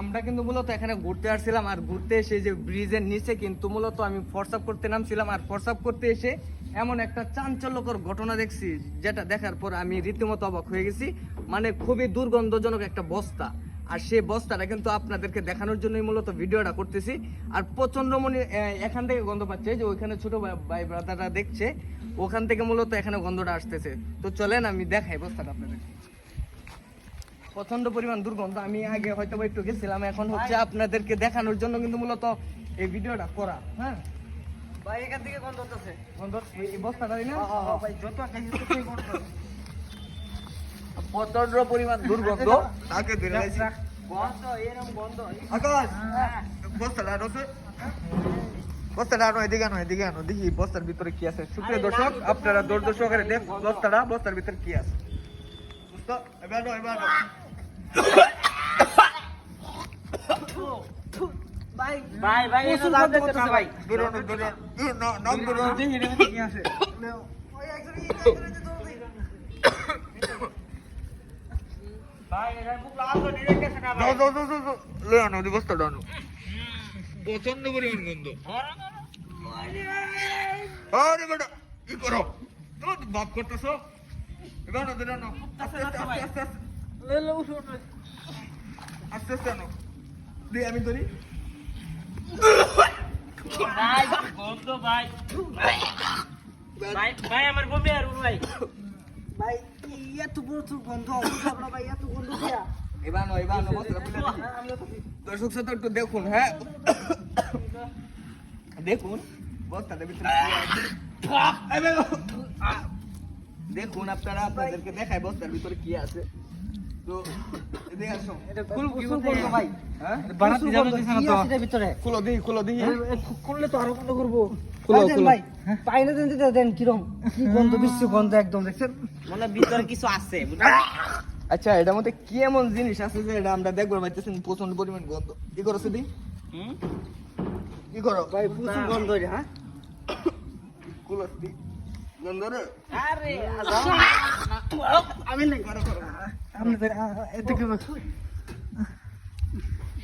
আমরা কিন্তু মূলত এখানে ঘুরতে আসছিলাম আর ঘুরতে এসে যে ব্রিজের নিচে কিন্তু মূলত আমি করতে নামছিলাম আর করতে এসে এমন একটা চাঞ্চল্যকর ঘটনা দেখছি, যেটা দেখার পর আমি রীতিমতো অবাক হয়ে গেছি। মানে খুবই দুর্গন্ধজনক একটা বস্তা। আর সেই বস্তাটা কিন্তু আপনাদেরকে দেখানোর জন্যই মূলত ভিডিওটা করতেছি। আর প্রচণ্ড মনে এখান থেকে গন্ধ পাচ্ছে যে ওইখানে ছোট ভাই- ভাই ব্রাদাররা দেখছে ওখান থেকে মূলত এখানে গন্ধটা আসতেছে। তো চলেন আমি দেখাই বস্তাটা আপনাদেরকে প্রচণ্ড পরিমাণ দুর্গন্ধ আমি আগে হয়তো বা একটু গেছিলাম এখন হচ্ছে আপনাদেরকে দেখানোর জন্য কিন্তু মূলত এই ভিডিওটা করা হ্যাঁ? ভাই এখান থেকে গন্ধ হতেছে গন্ধ এই বস্তাটা না? ভাই যত খাইছি ততই গন্ধ। প্রচণ্ড পরিমাণ দুর্গন্ধ। তাকে ধরে লাইছি গন্ধ এরকম গন্ধ আকাশ! বস্তাটা আনো সে। বস্তাটা আনো এদিকে আনো এদিকে আনো। দেখি বস্তার ভিতরে কি আছে। সুপ্রিয় দর্শক আপনারা দেখ বস্তাটা বস্তার ভিতরে কি আছে। বুঝতো? এবার আনো, এবার আনো। ভাই ভাই ভাই এটা দেখতে ভাই। দেখি কি আছে খুব লাভ করে দেখতেছে না ভাই দাও, দাও, দাও, দাও, দাও। লয়ে আনো, ওই বস্তাটা আনো। প্রচণ্ড পরিমাণ গন্ধ। আরে বেটা কি করো? তুমি বাপ করতেছো? এবার আনো, এবার আস্তে আস্তে আস্তে আস্তে আস্তে। আনো। দে আমি ধরি। ভাই গন্ধ ভাই। ভাই আমার বমি আর ভাই। ভাই এত বড় তো গন্ধ আমরা ভাই এত গন্ধ দিয়া। দর্শক সাথে একটু দেখুন হ্যাঁ? দেখুন বস্তাতে ভিতরে। দেখুন আপনারা আপনাদেরকে দেখায় বস্তার ভিতরে কি আছে। তো হ্যাঁ? মানে আচ্ছা এটার মধ্যে কি এমন জিনিস আছে যে এটা আমরা দেখব পাইতেছেন প্রচণ্ড পরিমাণ গন্ধ। কি করো সেদি কি করো? ভাই প্রচুর গন্ধ হ্যাঁ?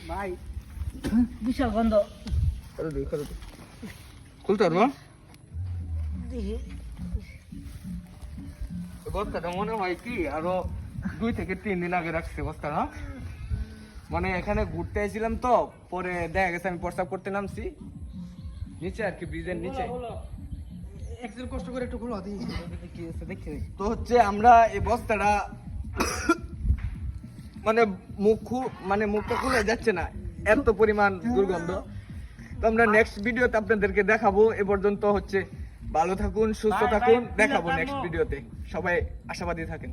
ভাই বিশাল গন্ধ খুলতে পারব? বস্তাটা মনে হয় কি আরও দুই থেকে তিন দিন আগে রাখছে বস্তাটা মানে এখানে ঘুরতে এসেছিলাম তো পরে দেখা গেছে আমি প্রস্তাব করতে নামছি। নিচে আর কি ব্রিজের নিচে। কষ্ট করে একটু খুলো দেখি। কি আছে দেখতে তো হচ্ছে আমরা এই বস্তাটা মানে মুখ মানে মুখটা খুলে যাচ্ছে না এত পরিমাণ দুর্গন্ধ। তো আমরা নেক্সট ভিডিওতে আপনাদেরকে দেখাবো এ পর্যন্ত হচ্ছে ভালো থাকুন সুস্থ থাকুন দেখাবো নেক্সট ভিডিওতে সবাই আশাবাদী থাকেন।